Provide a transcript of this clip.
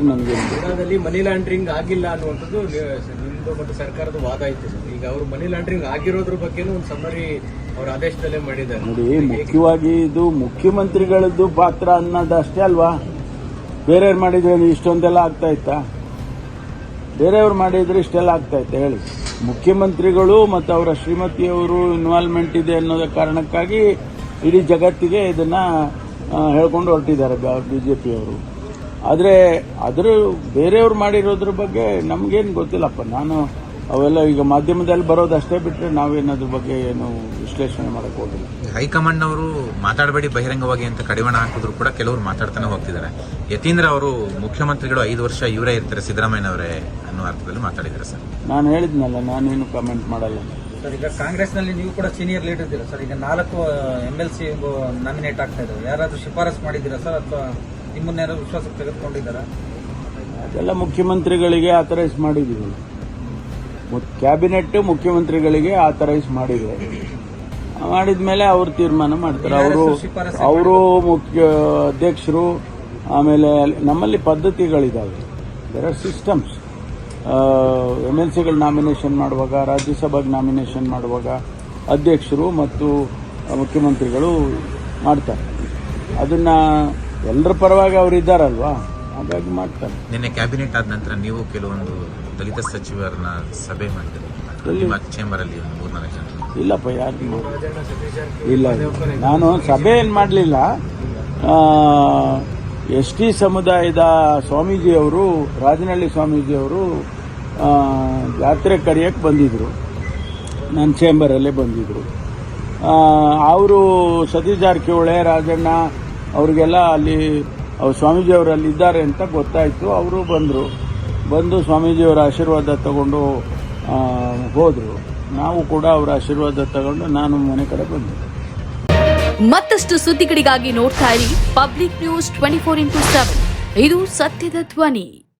ಚೀನಾದಲ್ಲಿ money laundering ಆಗಿಲ್ಲ ಅನ್ನುವಂಥದ್ದು ನಿ- ನಿಮ್ದು ಮತ್ತು ಸರ್ಕಾರದ ವಾದ ಇತ್ತು ಸರ್. ಈಗ ಅವರು ಮನಿ ಲಾಂಡ್ರಿಂಗ್ ಆಗಿರೋದ್ರ ಬಗ್ಗೆನೂ ಒಂದು ಸಮ್ಮರಿ ಅವ್ರ ಆದೇಶದಲ್ಲೇ ಮಾಡಿದ್ದಾರೆ. ನೋಡಿ ಮುಖ್ಯವಾಗಿ ಇದು ಮುಖ್ಯಮಂತ್ರಿಗಳದ್ದು ಪಾತ್ರ ಅನ್ನೋದು ಅಷ್ಟೇ ಅಲ್ವಾ? ಬೇರೆಯವ್ರು ಮಾಡಿದ್ರೆ ಇಷ್ಟೊಂದೆಲ್ಲ ಆಗ್ತಾ ಇತ್ತಾ? ಬೇರೆಯವ್ರು ಮಾಡಿದ್ರೆ ಇಷ್ಟೆಲ್ಲ ಆಗ್ತಾ ಇತ್ತ? ಹೇಳಿ. ಮುಖ್ಯಮಂತ್ರಿಗಳು ಮತ್ತು ಅವರ ಶ್ರೀಮತಿಯವರು ಇನ್ವಾಲ್ವ್ಮೆಂಟ್ ಇದೆ ಅನ್ನೋದ ಕಾರಣಕ್ಕಾಗಿ ಇಡೀ ಜಗತ್ತಿಗೆ ಇದನ್ನು ಹೇಳ್ಕೊಂಡು ಹೊರಟಿದ್ದಾರೆ ಬಿಜೆಪಿಯವರು. ಆದರೆ ಅದ್ರ ಬೇರೆಯವ್ರು ಮಾಡಿರೋದ್ರ ಬಗ್ಗೆ ನಮಗೇನು ಗೊತ್ತಿಲ್ಲಪ್ಪ. ನಾನು ಅವೆಲ್ಲ ಈಗ ಮಾಧ್ಯಮದಲ್ಲಿ ಬರೋದಷ್ಟೇ ಬಿಟ್ಟರೆ ನಾವೇನದ್ರ ಬಗ್ಗೆ ಏನು ವಿಶ್ಲೇಷಣೆ ಮಾಡಕ್ ಹೋಗಿಲ್ಲ. ಹೈಕಮಾಂಡ್ ಅವರು ಮಾತಾಡಬೇಡಿ ಬಹಿರಂಗವಾಗಿ ಅಂತ ಕಡಿವಾಣ ಹಾಕಿದ್ರು ಕೂಡ ಕೆಲವರು ಮಾತಾಡ್ತಾನೆ ಹೋಗ್ತಿದ್ದಾರೆ. ಯತೀಂದ್ರ ಅವರು ಮುಖ್ಯಮಂತ್ರಿಗಳು ಐದು ವರ್ಷ ಇವರೇ ಇರ್ತಾರೆ ಸಿದ್ದರಾಮಯ್ಯನವರೇ ಅನ್ನೋ ಅರ್ಥದಲ್ಲಿ ಮಾತಾಡಿದ್ದಾರೆ ಸರ್. ನಾನು ಹೇಳಿದ್ನಲ್ಲ ನಾನೇನು ಕಮೆಂಟ್ ಮಾಡಲ್ಲ. ಸರ್ ಈಗ ಕಾಂಗ್ರೆಸ್ನಲ್ಲಿ ನೀವು ಕೂಡ ಸೀನಿಯರ್ ಲೀಡರ್ ಇದ್ದೀರಾ ಸರ್? ಈಗ ನಾಲ್ಕು ಎಂ ಎಲ್ ಸಿ ನಾಮಿನೇಟ್ ಆಗ್ತಾ ಇದ್ದಾರೆ ಯಾರಾದರೂ ಶಿಫಾರಸ್ ಮಾಡಿದ್ದೀರಾ ಸರ್ ಅಥವಾ ವಿಶ್ವಾಸಕ್ಕೆ ತೆಗೆದುಕೊಂಡಿದ್ದಾರಾ? ಅದೆಲ್ಲ ಮುಖ್ಯಮಂತ್ರಿಗಳಿಗೆ ಆಥರೈಸ್ ಮಾಡಿದ್ದೀವಿ ಕ್ಯಾಬಿನೆಟ್ ಮುಖ್ಯಮಂತ್ರಿಗಳಿಗೆ ಆಥರೈಸ್ ಮಾಡಿದೆ. ಮಾಡಿದ್ಮೇಲೆ ಅವರು ತೀರ್ಮಾನ ಮಾಡ್ತಾರೆ. ಅವರು ಅವರು ಮುಖ್ಯ ಅಧ್ಯಕ್ಷರು ಆಮೇಲೆ ನಮ್ಮಲ್ಲಿ ಪದ್ಧತಿಗಳಿದ್ದಾವೆ there are systems M L ಸಿಗಳು nomination ಮಾಡುವಾಗ ರಾಜ್ಯಸಭೆಗೆ ನಾಮಿನೇಷನ್ ಮಾಡುವಾಗ ಅಧ್ಯಕ್ಷರು ಮತ್ತು ಮುಖ್ಯಮಂತ್ರಿಗಳು ಮಾಡ್ತಾರೆ. ಅದನ್ನ ಎಲ್ಲರ ಪರವಾಗಿ ಅವರು ಇದ್ದಾರಲ್ವಾ? ಹಾಗಾಗಿ ಮಾಡ್ತಾರೆ. ನಿನ್ನೆ ಕ್ಯಾಬಿನೆಟ್ ಆದ ನಂತರ ನೀವು ಕೆಲವೊಂದು ದಲಿತ ಸಚಿವರನ್ನ ಸಭೆ ಮಾಡಿದ್ರಿ. ನಿಮ್ಮ ಚೇಂಬರ್ ಅಲ್ಲಿ ಒಂದು ಮೂರ್ನಾಲ್ಕು ಜನ ಇಲ್ಲಪ್ಪ ಯಾರು? ಇಲ್ಲ. ನಾನು ಸಭೆ ಏನು ಮಾಡಲಿಲ್ಲ. ಎಸ್ ಟಿ ಸಮುದಾಯದ ಸ್ವಾಮೀಜಿಯವರು ರಾಜನಹಳ್ಳಿ ಸ್ವಾಮೀಜಿಯವರು ಜಾತ್ರೆ ಕರೆಯಕ್ಕೆ ಬಂದಿದ್ರು. ನನ್ನ ಚೇಂಬರಲ್ಲೇ ಬಂದಿದ್ರು. ಅವರು ಸತೀಶ್ ಜಾರಕಿಹೊಳಿ ರಾಜಣ್ಣ ಅವ್ರಿಗೆಲ್ಲ ಅಲ್ಲಿ ಅವ್ರು ಸ್ವಾಮೀಜಿಯವರು ಅಲ್ಲಿ ಇದ್ದಾರೆ ಅಂತ ಗೊತ್ತಾಯಿತು. ಅವರು ಬಂದರು. ಬಂದು ಸ್ವಾಮೀಜಿಯವರ ಆಶೀರ್ವಾದ ತಗೊಂಡು ಹೋದರು. ನಾವು ಕೂಡ ಅವರ ಆಶೀರ್ವಾದ ತಗೊಂಡು ನಾನು ಮನೆ ಕಡೆ ಬಂದೆ. ಮತ್ತಷ್ಟು ಸುದ್ದಿಗಳಿಗಾಗಿ ನೋಡ್ತಾ ಇರಿ public news twenty four into seven ಇದು ಸತ್ಯದ ಧ್ವನಿ.